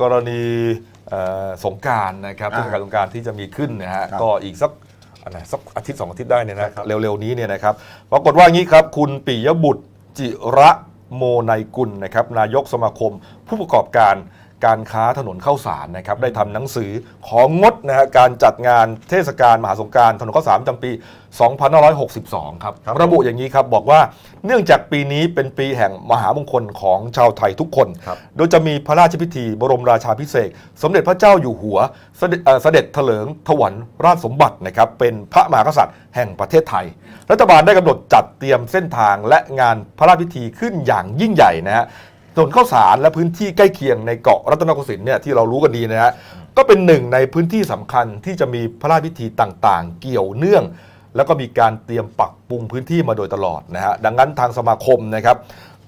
กรณีเอ่อสงกรารนะครับเทอ่าศกาลสงกรารที่จะมีขึ้นนะฮะครับก็อีกสักอะไรสักอาทิตย์สองอาทิตย์ได้เนี่ยนะใช่ครับเร็วๆนี้เนี่ยนะครับปรากฏว่าอย่างนี้ครับคุณปิยบุตรจิระโมไนกุลนะครับนายกสมาคมผู้ประกอบการ การค้าถนนเข้าสารนะครับได้ทำหนังสือของงดนะฮะการจัดงานเทศกาลมหาสงกรารถนนข้าวสารประจำปี 2562ครับครับระบุอย่างนี้ครับบอกว่าเนื่องจากปีนี้เป็นปีแห่งมหามงคลของชาวไทยทุกคนครับโดยจะมีพระราชพิธีบรมราชาพิเศษกสมเด็จพระเจ้าอยู่หัวเสด็จเอ่อเสด็จเถลิงถวันราชสมบัตินะครับเป็นพระมหากษัตริย์แห่งประเทศไทย รัฐบาลได้กำหนดจัดเตรียมเส้นทางและงานพระราชพิธีขึ้นอย่างยิ่งใหญ่นะฮะ ถนนข้าวสารและพื้นที่ใกล้เคียงในเกาะรัตนโกสินทร์เนี่ยที่เรารู้กันดีนะฮะก็เป็นหนึ่งในพื้นที่สำคัญที่จะมีพระราชพิธีต่างๆ เกี่ยวเนื่อง แล้วก็มีการเตรียมปรับปรุงพื้นที่มาโดยตลอดนะฮะดังนั้นทางสมาคมนะครับ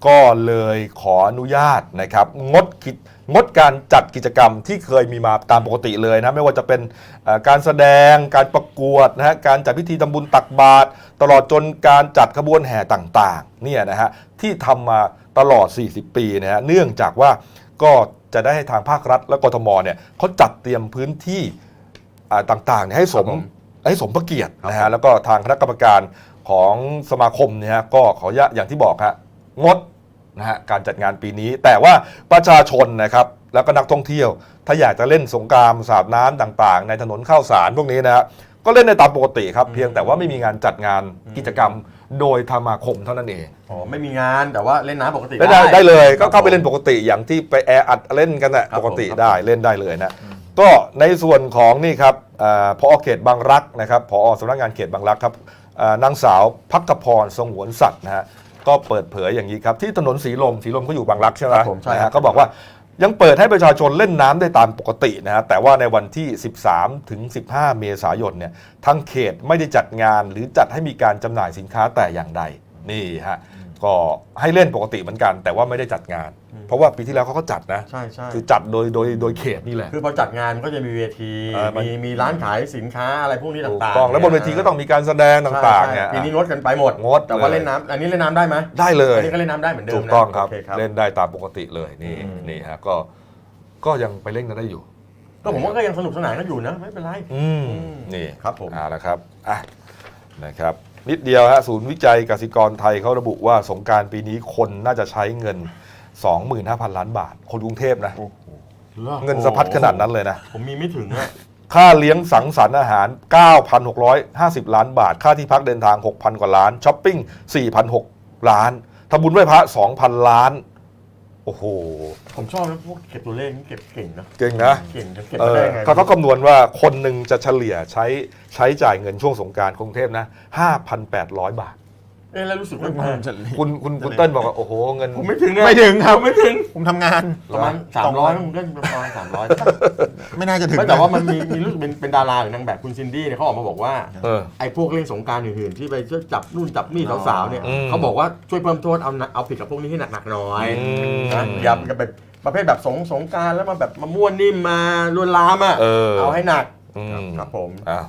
ก็เลยขออนุญาตนะครับงดกิจงดการจัดกิจกรรมที่เคยมีมาตามปกติเลยนะไม่ว่าจะเป็นเอ่อการแสดงการประกวดนะฮะการจัดพิธีทำบุญตักบาตรตลอดจนการจัดขบวนแห่ต่างๆเนี่ยนะฮะที่ทำมาตลอด 40 ปีนะฮะเนื่องจากว่าก็จะได้ให้ทางภาครัฐและกทมเนี่ยเขาจัดเตรียมพื้นที่อ่าต่างๆเนี่ยให้สมครับผมให้สมพระเกียรติครับนะฮะแล้วก็ทางคณะกรรมการของสมาคมเนี่ยฮะก็ขออนุญาตอย่างที่บอกฮะงด นะฮะการจัดงานปีนี้ แต่ว่าประชาชนนะครับแล้วก็นักท่องเที่ยว ถ้าอยากจะเล่นสงกรามสาดน้ำต่างๆ ในถนนข้าวสารพวกนี้นะฮะก็เล่นได้ตามปกติครับ เพียงแต่ว่าไม่มีงานจัดงานกิจกรรมโดยธรรมาคมเท่านั้นเองอ๋อไม่มีงานแต่ว่าเล่นน้ำปกติเล่นได้ได้เลยก็เข้าไปครับเล่นปกติอย่างที่ไปแออัดเล่นกันนะครับปกติผมได้เล่นได้เลยนะก็ในส่วนของนี่ครับอ่าพอเขตบางรักนะครับพอสำนักงานเขตบางรักครับอ่านางสาวพักพรสงวนสัตว์นะฮะ ก็เปิดเผยอย่างนี้ครับ ที่ถนนสีลมสีลมก็อยู่บางรักใช่ไหมครับผมใช่นะครัฮะบก็บอกว่ายังเปิดให้ประชาชนเล่นน้ำได้ตามปกตินะฮะแต่ว่าในวันที่ 13 ถึง 15 เมษายนเนี่ยทางเขตไม่ได้จัดงานหรือจัดให้มีการจำหน่ายสินค้าแต่อย่างใดนี่ฮะ ก็ให้เล่นปกติเหมือนกัน แต่ว่าไม่ได้จัดงาน เพราะว่าปีที่แล้วเขาก็จัดนะ ใช่ใช่คือจัดโดยโดยโดยเขตนี่แหละ คือพอจัดงานก็จะมีเวที เออมัน มีมีร้านขายสินค้าอะไรพวกนี้ถูกต่างๆต้องแล้วบนเวทีก็ต้องมีการแสดงต่างๆใช่เนี่ยใช่ปีนี้งดกันไปหมดงดแต่ว่าเลยเล่นน้ำอันนี้เล่นน้ำได้ไหมได้เลยอันนี้ก็เล่นน้ำได้เหมือนเดิมถูกนะต้องครับ โเคครับเล่นได้ตามปกติเลยนี่อืม นี่ฮะก็ก็ยังไปเล่นกันได้อยู่ ก็ผมว่าก็ยังสนุกสนานกันอยู่นะไม่เป็นไร อืม อืมนี่ครับผม เอาละครับอะนะครับ นิดเดียวฮะศูนย์วิจัยกสิกรไทยเขาระบุว่าสงกรารปีนี้คนน่าจะใช้เงิน 25,000 ล้านบาท คนกรุงเทพนะ เงินสะพัดขนาดนั้นเลยนะ ผมมีไม่ถึงอะค่าเลี้ยงสังสรรค์อาหาร 9,650 ล้านบาท ค่าที่พักเดินทาง 6,000 กว่าล้าน ช้อปปิ้ง 4,600 ล้านทำบุญไหว้พระ 2,000 ล้าน โอ้โห ผมชอบนะพวกเก็บตัวเลขนี่เก็บเก่งนะเก่งนะเก่งจะเก็บเอมาอได้ไงเขาก็คำนวณว่าคนหนึ่งจะเฉลี่ยใช้ใช้จ่ายเงินช่วงสงกรารกรุงเทพนะ 5,800 บาท เอ๊ะแล้วรู้สึกว่าคุณคุณคุณเติ้ลบอกว่าโอ้โหเงิน ผมไม่ถึงอะไม่ถึงครับผมไม่ถึง ผมทำงาน ประมาณสามร้อยผมเล่นประมาณสามร้อยไม่น่าจะถึงไม่แต่ว่ามันมีมีรู้สึกเป็นเป็นดาราหรือนางแบบคุณซินดี้เนี่ยเขาออกมาบอกว่าเออ ไอ้พวกเล่นสงกรารอื่นๆที่ไปช่วยจับนู่นจับนี่สาวๆเนี่ยอืม เขาบอกว่าช่วยเพิ่มโทษเอาหนักเอาผิดกับพวกนี้ให้หนักๆหน่อยอืมนะอย่าไปแบบประเภทแบบสงสงกรารแล้วมาแบบมาม่วนนิ่มมาลวนลามอะเออเอาให้หนักอืม ครับผมอะ